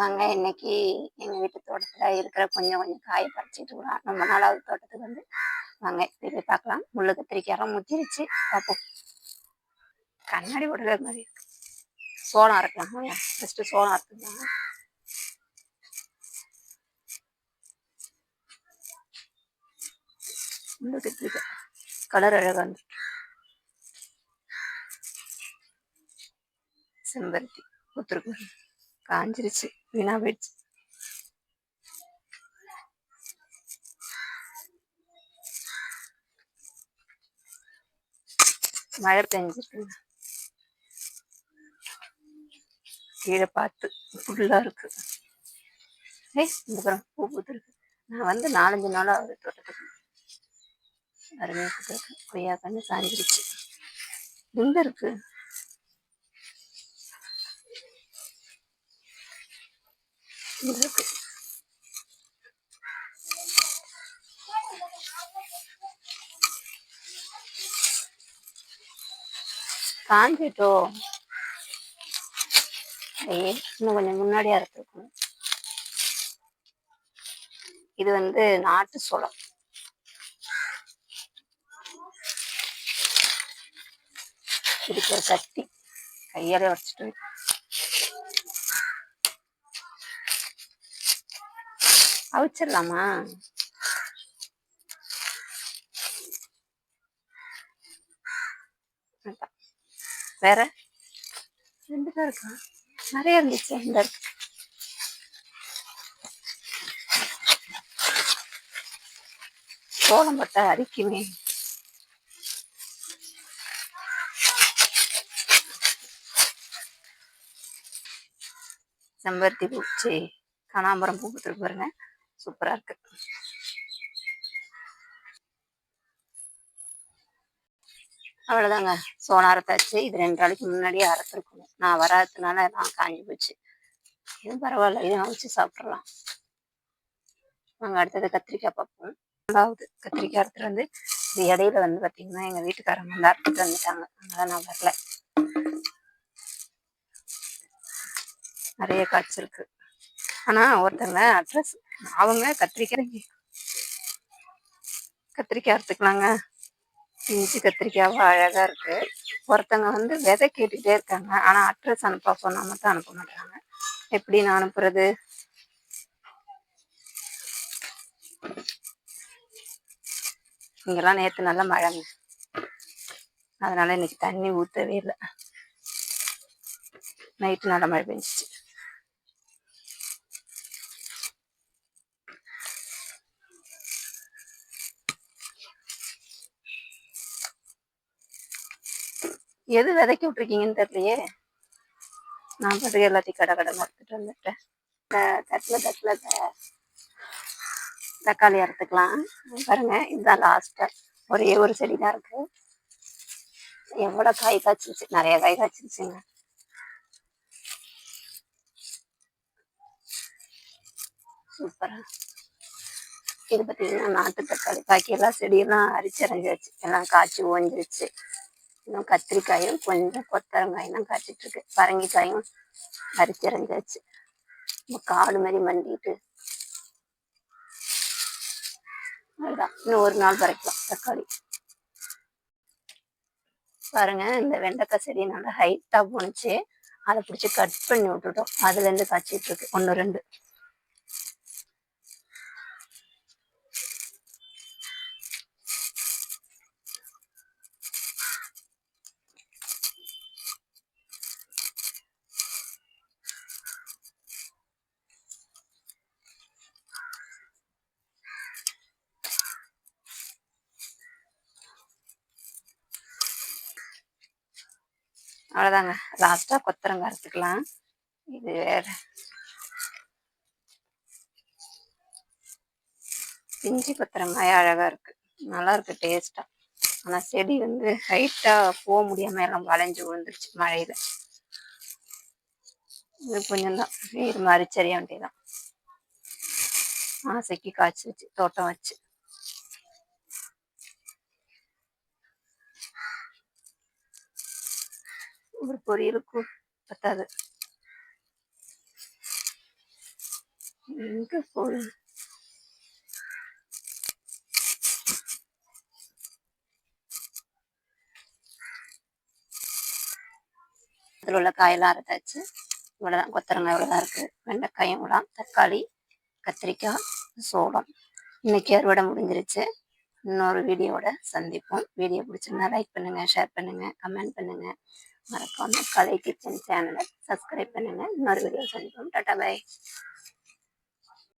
வாங்க இன்னைக்கு எங்க வீட்டு தோட்டத்துல இருக்கிற கொஞ்சம் கொஞ்சம் காய பறிச்சிட்டு விடலாம் ரொம்ப நாளாவது தோட்டத்துக்கு வந்து வாங்க. திருப்பி பார்க்கலாம் முள்ளு கத்திரிக்காயெல்லாம் முத்திருச்சு. பார்ப்போம் கண்ணாடி போடுற மாதிரி இருக்கு. சோளம் அரைக்கலாம் ஃபர்ஸ்ட் சோளம் அரைக்கலாம் முள்ளு கத்திரிக்காய் கலர் அழகா வந்து செம்பருத்தி. பூத்துருக்கு காஞ்சிருச்சு. வீணா போயிடுச்சு. மழை பெஞ்சிருக்கு. கீழே பார்த்து ஃபுல்லா இருக்கு. ஏய் இந்த புறம் பூ பூத்துருக்கு. நான் வந்து நாலஞ்சு நாளாக ஒரு தோட்டத்துக்கு அருமையாக பூத்துருக்கு கொய்யா கண்ணு சாஞ்சிருச்சு எங்க இருக்கு? இருக்கு காஞ்சிட்டோ? ஐயே இன்னும் கொஞ்சம் முன்னாடியா இருந்திருக்கும் இது வந்து நாட்டு சோளம். இதுக்கு ஒரு கத்தி. கையாலே வச்சுட்டு அவிச்சிடலாமா? வேற? ரெண்டு தான் இருக்கா? நிறைய இருந்துச்சு இந்த இருக்கு சோளம் பட்டா அரிக்குமே. செம்பருத்தி பூச்சி கனாம்பரம் பூ கொடுத்துருக்கு பாருங்க சூப்பரா இருக்கு. அவ்வளவுதாங்க. சோனா அரைத்தாச்சு இது ரெண்டு நாளைக்கு முன்னாடியே அரைச்சிருக்கணும் நான் வராததுனால நான் காஞ்சி போச்சு. இதுவும் பரவாயில்ல. இதை வச்சு சாப்பிட்றலாம் நாங்க அடுத்தது கத்திரிக்காய் பார்ப்போம். ரெண்டாவது கத்திரிக்காய் அறுத்துட்டு வந்து இது இடையில வந்து பாத்தீங்கன்னா எங்க வீட்டுக்காரங்க வந்து அறுத்துட்டு வந்துட்டாங்க. அதனால நான் வரல. நிறைய காய்ச்சிருக்கு. ஆனா ஒருத்தங்க அட்ரஸ் அவங்க கத்திரிக்காய். கத்திரிக்காய் அறுத்துக்கலாங்க. இஞ்சி கத்திரிக்காவும் அழகா இருக்கு. ஒருத்தங்க வந்து விதை கேட்டுகிட்டே இருக்காங்க. ஆனால் அட்ரஸ் அனுப்ப சொன்னா மட்டும் அனுப்ப மாட்டாங்க. எப்படி நான் அனுப்புறது? இங்கெல்லாம் நேற்று நல்ல மழைங்க. அதனால இன்னைக்கு தண்ணி ஊற்றவே இல்லை. நைட்டு நல்ல மழை பெஞ்சிச்சு. எது விதைக்கி விட்டுருக்கீங்கன்னு தெரியலையே. நான் பாட்டுக்கு எல்லாத்தையும் கடை கடை மறுத்துட்டு வந்துட்டேன். இந்த தட்டில் தட்டில் தக்காளி அறுத்துக்கலாம். பாருங்க இதுதான் லாஸ்ட்டு ஒரே ஒரு செடி தான் இருக்கு. எவ்வளோ காய் காய்ச்சிருச்சு? நிறைய காய் காய்ச்சிருச்சுங்க. சூப்பரா. இது பார்த்தீங்கன்னா நாட்டு தக்காளி. பாக்கி எல்லாம் செடியெல்லாம் அரிச்சரைஞ்சாச்சு எல்லாம் காய்ச்சி ஓஞ்சிருச்சு. இன்னும் கத்திரிக்காயும் கொஞ்சம் கொத்தரங்காயும் தான் காய்ச்சிட்டு இருக்கு பரங்கிக்காயும் அரிச்சரைஞ்சாச்சு இப்போ காடு மாதிரி மண்டிட்டு. அதுதான் இன்னும் ஒரு நாள் வரைக்கும் தக்காளி. பாருங்க இந்த வெண்டைக்காய் செடி நல்லா ஹைட்டா போணுச்சு. அதை பிடிச்சி கட் பண்ணி விட்டுட்டோம். அதுல இருந்து காய்ச்சிட்டு இருக்கு ஒன்று ரெண்டு. அவ்வளோதாங்க லாஸ்ட்டாக கொத்தரங்காய் அரைச்சிக்கலாம். இது வேற. பிஞ்சு கொத்தரங்காய் அழகாக இருக்குது நல்லா இருக்கு டேஸ்ட்டாக ஆனால் செடி வந்து ஹைட்டாக போக முடியாமல் எல்லாம் வளைஞ்சு விழுந்துருச்சு மழையில். இது கொஞ்சம் தான். வேறு மாதிரி சரியா வேண்டியதான் ஆசைக்கு காய்ச்சி வச்சு தோட்டம் வச்சு. ஒரு பொரியலுக்கும் பத்தாது. எங்க போகுது அதில் உள்ள காயெல்லாம் அறுத்தாச்சு. இவ்வளோதான் கொத்தரங்காய் இவ்வளோதான் இருக்குது வெண்டைக்காயும் இவ்வளோ தக்காளி கத்திரிக்காய் சோளம். இன்னைக்கு அறுவடை முடிஞ்சிருச்சு. இன்னொரு வீடியோவோட சந்திப்போம். வீடியோ பிடிச்சிருந்தா லைக் பண்ணுங்கள் ஷேர் பண்ணுங்கள் கமெண்ட் பண்ணுங்கள் மறக்காம கலை கிச்சன் சேனலை சப்ஸ்கிரைப் பண்ணுங்கள் இன்னொரு வீடியோ சந்திப்போம். Tata bye